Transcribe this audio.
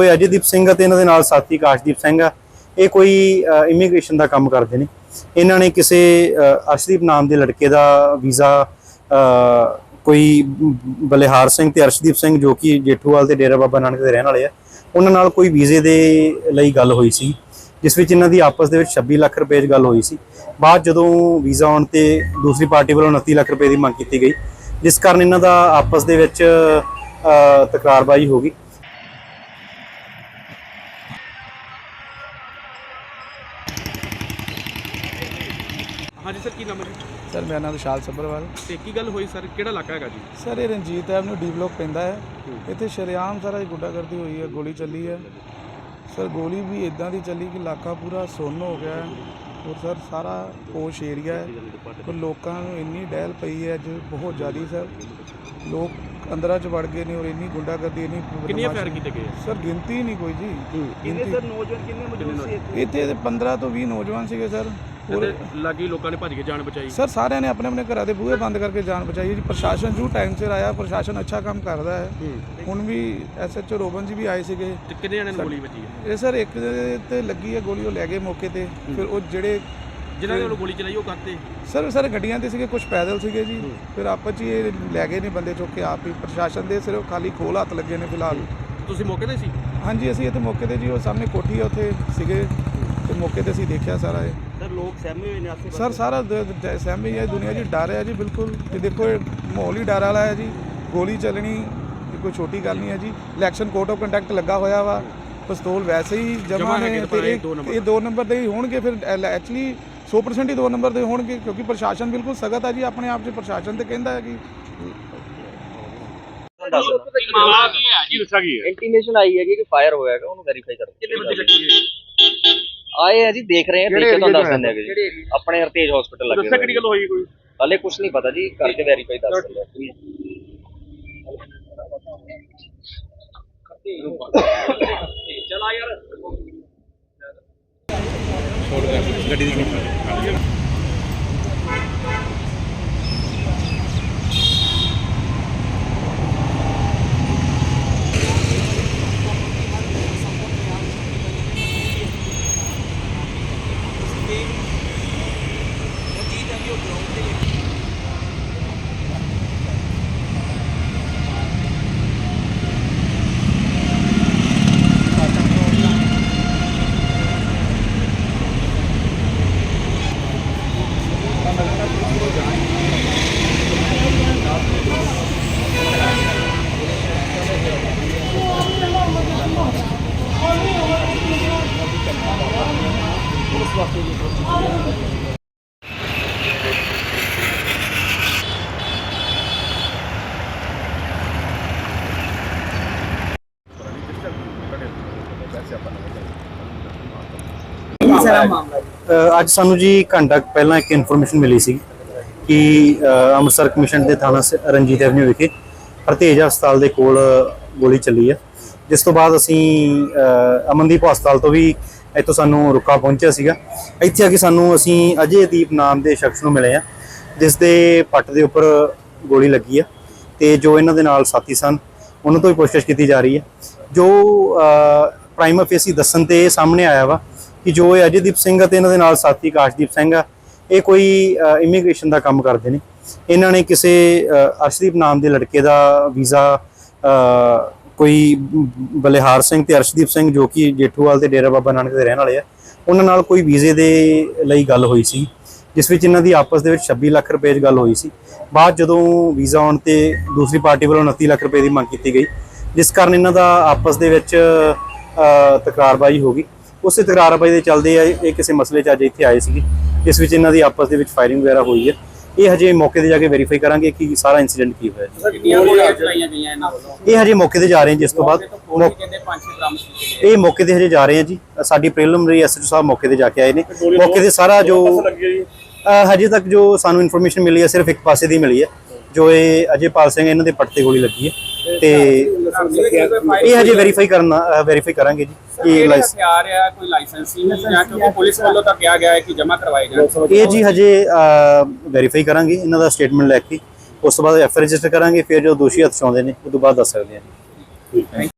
ਜੋ ਇਹ ਅਜੀਦੀਪ ਸਿੰਘ ਅਤੇ ਇਹਨਾਂ ਦੇ ਨਾਲ ਸਾਥੀ ਕਾਸ਼ਦੀਪ ਸਿੰਘ ਆ। ਇਹ ਕੋਈ ਇਮੀਗ੍ਰੇਸ਼ਨ ਦਾ ਕੰਮ ਕਰਦੇ ਨੇ। ਇਹਨਾਂ ਨੇ ਕਿਸੇ ਅਰਸ਼ਦੀਪ ਨਾਮ ਦੇ ਲੜਕੇ ਦਾ ਵੀਜ਼ਾ ਕੋਈ ਬਲਿਹਾਰ ਸਿੰਘ ਤੇ ਅਰਸ਼ਦੀਪ ਸਿੰਘ ਜੋ ਕਿ ਜੇਠੂਵਾਲ ਤੇ ਡੇਰਾ ਬਾਬਾ ਨਾਨਕ ਦੇ ਰਹਿਣ ਵਾਲੇ ਆ, ਉਹਨਾਂ ਨਾਲ ਕੋਈ ਵੀਜ਼ੇ ਦੇ ਲਈ ਗੱਲ ਹੋਈ ਸੀ, ਜਿਸ ਵਿੱਚ ਇਹਨਾਂ ਦੀ ਆਪਸ ਦੇ ਵਿੱਚ 26 ਲੱਖ ਰੁਪਏ 'ਚ ਗੱਲ ਹੋਈ ਸੀ। ਬਾਅਦ ਜਦੋਂ ਵੀਜ਼ਾ ਆਉਣ ਤੇ ਦੂਸਰੀ ਪਾਰਟੀ ਵੱਲੋਂ 29 ਲੱਖ ਰੁਪਏ ਦੀ ਮੰਗ ਕੀਤੀ ਗਈ, ਜਿਸ ਕਾਰਨ ਇਹਨਾਂ ਦਾ ਆਪਸ ਦੇ ਵਿੱਚ ਤਕਰਾਰਬਾਜ਼ੀ ਹੋ ਗਈ। ਸਰ ਮੇਰਾ ਨਾਮ ਵਿਸ਼ਾਲ ਸੱਭਰਵਾਲ। ਤੇ ਕੀ ਗੱਲ ਹੋਈ ਸਰ? ਕਿਹੜਾ ਇਲਾਕਾ ਹੈਗਾ ਜੀ? ਸਰ ਇਹ ਰਣਜੀਤ ਐਵਨਿਊ ਡੀ ਬਲੋਕ ਪੈਂਦਾ ਹੈ। ਇੱਥੇ ਸ਼ਰੇਆਮ ਸਾਰਾ ਗੁੱਡਾਗਰਦੀ ਹੋਈ ਹੈ ਗੋਲੀ ਚੱਲੀ ਹੈ। ਸਰ ਗੋਲੀ ਵੀ ਇਦਾਂ ਦੀ ਚੱਲੀ ਕਿ ਇਲਾਕਾ ਪੂਰਾ ਸੁੰਨ ਹੋ ਗਿਆ ਹੈ ਔਰ ਸਰ ਸਾਰਾ ਪੋਸ਼ ਏਰੀਆ ਹੈ। ਔਰ ਲੋਕਾਂ ਨੂੰ ਇੰਨੀ ਡਹਿਲ ਪਈ ਹੈ ਅੱਜ ਬਹੁਤ ਜ਼ਿਆਦੀ ਸਰ। ਲੋਕ ਅੰਦਰਾਂ ਚ ਵੜ ਗਏ ਨੇ ਔਰ ਇੰਨੀ ਗੁੰਡਾਗਰਦੀ ਇੰਨੀ ਕਿੰਨੀਆਂ ਫਾਇਰ ਕੀਤੇ ਗਏ? ਸਰ ਗਿਣਤੀ ਨਹੀਂ ਕੋਈ ਜੀ। ਕਿੰਨੇ ਸਰ ਨੌਜਵਾਨ ਕਿੰਨੇ ਮੌਜੂਦ ਸੀ ਇੱਥੇ? ਦੇ 15 ਤੋਂ 20 ਨੌਜਵਾਨ ਸੀਗੇ ਸਰ। ਔਰ ਲੱਗੀ ਲੋਕਾਂ ਨੇ ਭੱਜ ਕੇ ਜਾਨ ਬਚਾਈ। ਸਰ ਸਾਰਿਆਂ ਨੇ ਆਪਣੇ ਆਪਣੇ ਘਰਾਂ ਦੇ ਬੂਹੇ ਬੰਦ ਕਰਕੇ ਜਾਨ ਬਚਾਈ ਹੈ ਜੀ। ਪ੍ਰਸ਼ਾਸਨ ਜੂ ਟਾਈਮ ਸਿਰ ਆਇਆ ਪ੍ਰਸ਼ਾਸਨ ਅੱਛਾ ਕੰਮ ਕਰਦਾ ਹੈ। ਹੁਣ ਵੀ ਐਸਐਚਓ ਰੋਬਨ ਜੀ ਵੀ ਆਏ ਸੀਗੇ। ਤੇ ਕਿੰਨੇ ਜਣਿਆਂ ਨੂੰ ਗੋਲੀ ਵੱਜੀ ਹੈ? ਇਹ ਸਰ ਇੱਕ ਦੇ ਤੇ ਲੱਗੀ ਹੈ ਗੋਲੀ ਉਹ ਲੈ ਗਏ ਮੌਕੇ ਤੇ। ਫਿਰ ਉਹ ਜਿਹੜੇ ਜਿਨ੍ਹਾਂ ਨੇ ਉਹਨੂੰ ਗੋਲੀ ਚਲਾਈ ਉਹ ਕਰਤੇ ਸਰ ਸਰ ਗੱਡੀਆਂ ਤੇ ਸੀਗੇ ਕੁਝ ਪੈਦਲ ਸੀਗੇ ਜੀ। ਫਿਰ ਆਪਸ 'ਚ ਹੀ ਇਹ ਲੈ ਗਏ ਨੇ ਬੰਦੇ ਚੁੱਕ ਕੇ ਆਪ ਹੀ। ਪ੍ਰਸ਼ਾਸਨ ਦੇ ਸਿਰਫ ਖਾਲੀ ਖੋਲ ਹੱਥ ਲੱਗੇ ਨੇ ਫਿਲਹਾਲ। ਤੁਸੀਂ ਮੌਕੇ ਤੇ ਸੀ? ਹਾਂਜੀ ਅਸੀਂ ਇੱਥੇ ਮੌਕੇ ਤੇ ਜੀ ਉਹ ਸਾਹਮਣੇ ਕੋਠੀ ਹੈ ਉੱਥੇ ਸੀਗੇ। ਤੇ ਮੌਕੇ ਤੇ ਅਸੀਂ ਦੇਖਿਆ ਸਾਰਾ ਇਹ। ਸਰ ਲੋਕ ਸਹਿਮੇ ਹੋਏ ਨੇ ਆਸੇ ਸਰ ਸਾਰਾ ਦ- ਦ- ਸਹਿਮੀ ਹੈ ਦੁਨੀਆ ਜੀ ਡਰ ਹੈ ਜੀ ਬਿਲਕੁਲ। ਕਿ ਦੇਖੋ ਇਹ ਮਾਹੌਲ ਹੀ ਡਰ ਵਾਲਾ ਹੈ ਜੀ। ਗੋਲੀ ਚੱਲਣੀ ਇਹ ਕੋਈ ਛੋਟੀ ਗੱਲ ਨਹੀਂ ਹੈ ਜੀ। ਇਲੈਕਸ਼ਨ ਕੋਡ ਆਫ ਕੰਡਕਟ ਲੱਗਾ ਹੋਇਆ ਵਾ। ਪਿਸਤੌਲ ਵੈਸੇ ਹੀ ਜਮਾ ਜਮਾਂ ਨੇ ਹੈਗੇ ਤੇ ਪਰ ਇਹ ਇਹ ਦੋ ਨੰਬਰ ਇਹ ਦੋ ਨੰਬਰ ਦੇ ਹੀ ਹੋਣਗੇ ਫਿਰ ਐਕਚੁਅਲੀ 100% ਹੀ ਦੋ ਨੰਬਰ ਦੇ ਹੋਣਗੇ ਕਿਉਂਕਿ ਪ੍ਰਸ਼ਾਸਨ ਬਿਲਕੁਲ ਸਖਤ ਹੈ ਜੀ ਆਪਣੇ ਆਪ 'ਚ ਪ੍ਰਸ਼ਾਸਨ ਤੇ ਕਹਿੰਦਾ ਹੈ ਕਿ ਮਾਮਲਾ ਕੀ ਹੈ? ਜੀ ਦੱਸਿਆ ਕੀ ਇੰਟੀਮੇਸ਼ਨ ਆਈ ਹੈਗੀ ਕਿ ਫਾਇਰ ਹੋਇਆ ਹੈਗਾ ਉਹਨੂੰ ਵੈਰੀਫਾਈ ਕਰੋ। ਕਿੰਨੇ ਬੰਦੇ ਆਏ ਆ ਜੀ ਦੇਖ ਰਹੇ ਆ ਦੇਖ ਕੇ ਤੁਹਾਨੂੰ ਦੱਸ ਦਿੰਦੇ ਜੀ। ਆਪਣੇ ਹਰਤੇਜ ਹਸਪੀਟਲ ਲੱਗੇ ਦੱਸਿਆ ਕਿਹੜੀ ਗੱਲ ਹੋਈ ਕੋਈ? ਹਲੇ ਕੁਝ ਨਹੀਂ ਪਤਾ ਜੀ ਕਰਕੇ ਵੈਰੀਫਾਈ ਦੱਸ ਦਿੰਦੇ ਚਲ ਆ ਅੱਜ ਸਾਨੂੰ ਜੀ ਘੰਟਾ ਪਹਿਲਾਂ ਇੱਕ ਇਨਫੋਰਮੇਸ਼ਨ ਮਿਲੀ ਸੀ ਕਿ ਅੰਮ੍ਰਿਤਸਰ ਕਮਿਸ਼ਨ ਦੇ ਥਾਣਾ ਸ- ਰਣਜੀਤ ਐਵਨਿਊ ਵਿਖੇ ਹਰਤੇਜ ਹਸਪਤਾਲ ਦੇ ਕੋਲ ਗੋਲੀ ਚੱਲੀ ਹੈ। ਜਿਸ ਤੋਂ ਬਾਅਦ ਅਸੀਂ ਅਮਨਦੀਪ ਹਸਪਤਾਲ ਤੋਂ ਵੀ ਇੱਥੋਂ ਸਾਨੂੰ ਰੁਕਾ ਪਹੁੰਚਿਆ ਸੀਗਾ। ਇੱਥੇ ਆ ਕੇ ਸਾਨੂੰ ਅਸੀਂ ਅਜੇਦੀਪ ਨਾਮ ਦੇ ਸ਼ਖਸ ਨੂੰ ਮਿਲੇ ਆ ਜਿਸ ਦੇ ਪੱਟ ਦੇ ਉੱਪਰ ਗੋਲੀ ਲੱਗੀ ਆ ਤੇ ਜੋ ਇਹਨਾਂ ਦੇ ਨਾਲ ਸਾਥੀ ਸਨ ਉਹਨਾਂ ਤੋਂ ਵੀ ਪੁੱਛਗਿੱਛ ਕੀਤੀ ਜਾ ਰਹੀ ਹੈ। ਜੋ ਪ੍ਰਾਈਮ ਫੇਸੀ ਦੱਸਣ ਤੇ ਇਹ ਸਾਹਮਣੇ ਆਇਆ ਵਾ ਕਿ ਜੋ ਇਹ ਅਜੇਦੀਪ ਸਿੰਘ ਅਤੇ ਇਹਨਾਂ ਦੇ ਨਾਲ ਸਾਥੀ ਕਾਸ਼ਦੀਪ ਸਿੰਘ ਆ, ਇਹ ਕੋਈ ਇਮੀਗ੍ਰੇਸ਼ਨ ਦਾ ਕੰਮ ਕਰਦੇ ਨੇ। ਇਹਨਾਂ ਨੇ ਕਿਸੇ ਅਰਸ਼ਦੀਪ ਨਾਮ ਦੇ ਲੜਕੇ ਦਾ ਵੀਜ਼ਾ ਕੋਈ ਬਲਿਹਾਰ ਸਿੰਘ ਤੇ ਅਰਸ਼ਦੀਪ ਸਿੰਘ ਜੋ ਕਿ ਜੇਠੂਵਾਲ ਤੇ ਡੇਰਾ ਬਾਬਾ ਨਾਨਕ ਦੇ ਰਹਿਣ ਵਾਲੇ ਆ, ਉਹਨਾਂ ਨਾਲ ਕੋਈ ਵੀਜ਼ੇ ਦੇ ਲਈ ਗੱਲ ਹੋਈ ਸੀ, ਜਿਸ ਵਿੱਚ ਇਹਨਾਂ ਦੀ ਆਪਸ ਦੇ ਵਿੱਚ 26 ਲੱਖ ਰੁਪਏ 'ਚ ਗੱਲ ਹੋਈ ਸੀ। ਬਾਅਦ ਜਦੋਂ ਵੀਜ਼ਾ ਆਉਣ ਤੇ ਦੂਸਰੀ ਪਾਰਟੀ ਵੱਲੋਂ 29 ਲੱਖ ਰੁਪਏ ਦੀ ਮੰਗ ਕੀਤੀ ਗਈ, ਜਿਸ ਕਾਰਨ ਇਹਨਾਂ ਦਾ ਆਪਸ ਦੇ ਵਿੱਚ ਤਕਰਾਰਬਾਜ਼ੀ ਹੋ ਗਈ। ਉਸੇ ਤਕਰਾਰਬਾਜ਼ੀ ਦੇ ਚੱਲਦੇ ਆ ਇਹ ਕਿਸੇ ਮਸਲੇ 'ਚ ਅੱਜ ਇੱਥੇ ਆਏ ਸੀਗੇ। ਜਿਸ ਵਿੱਚ ਇਹਨਾਂ ਦੀ ਆਪਸ ਦੇ ਵਿੱਚ ਫਾਇਰਿੰਗ ਵਗੈਰਾ ਹੋਈ ਹੈ। ਇਹ ਹਜੇ ਮੌਕੇ ਤੇ ਜਾ ਕੇ ਵੈਰੀਫਾਈ ਕਰਾਂਗੇ ਕਿ ਸਾਰਾ ਇਨਸੀਡੈਂਟ ਕੀ ਹੋਇਆ। ਇਹ ਹਜੇ ਮੌਕੇ ਤੇ ਜਾ ਰਹੇ ਹਾਂ ਜਿਸ ਤੋਂ ਬਾਅਦ। ਇਹ ਮੌਕੇ ਤੇ ਹਜੇ ਜਾ ਰਹੇ ਹਾਂ ਜੀ। ਸਾਡੀ ਪ੍ਰੀਲਿਮਿਨਰੀ ਐਸਐਚਓ ਸਾਹਿਬ ਮੌਕੇ ਤੇ ਜਾ ਕੇ ਆਏ ਨੇ। ਮੌਕੇ ਤੇ ਸਾਰਾ ਜੋ ਹਜੇ ਤੱਕ ਜੋ ਸਾਨੂੰ ਇਨਫੋਰਮੇਸ਼ਨ ਮਿਲੀ ਹੈ ਸਿਰਫ ਇੱਕ ਪਾਸੇ ਦੀ ਮਿਲੀ ਹੈ। ਜੋ ਇਹ ਅਜੇਪਾਲ ਸਿੰਘ ਇਹਨਾਂ ਦੇ ਪੱਟ ਤੇ ਗੋਲੀ ਲੱਗੀ ਹੈ। ਤੇ ਇਹ ਹਜੇ ਵੈਰੀਫਾਈ ਕਰਨਾ ਵੈਰੀਫਾਈ ਕਰਾਂਗੇ ਜੀ ਕਿ ਕਿਹੜੇ ਲਾਇਸ ਹਥਿਆਰ ਆ ਕੋਈ ਲਾਇਸੈਂਸੀ ਨਹੀਂ ਜਾਂ ਕਿਉਂਕਿ ਪੁਲਿਸ ਵੱਲੋਂ ਤਾਂ ਕਿਹਾ ਗਿਆ ਹੈ ਕਿ ਜਮ੍ਹਾਂ ਕਰਵਾਏ ਜਾਣ। ਇਹ ਜੀ ਹਜੇ ਵੈਰੀਫਾਈ ਕਰਾਂਗੇ ਇਹਨਾਂ ਦਾ ਸਟੇਟਮੈਂਟ ਲੈ ਕੇ। ਉਸ ਤੋਂ ਬਾਅਦ ਐਫ ਰਜਿਸਟਰ ਕਰਾਂਗੇ ਫਿਰ ਜੋ ਦੋਸ਼ੀ ਹੱਥ 'ਚ ਆਉਂਦੇ ਨੇ ਉਸ ਤੋਂ ਬਾਅਦ ਦੱਸ ਸਕਦੇ ਹਾਂ ਜੀ।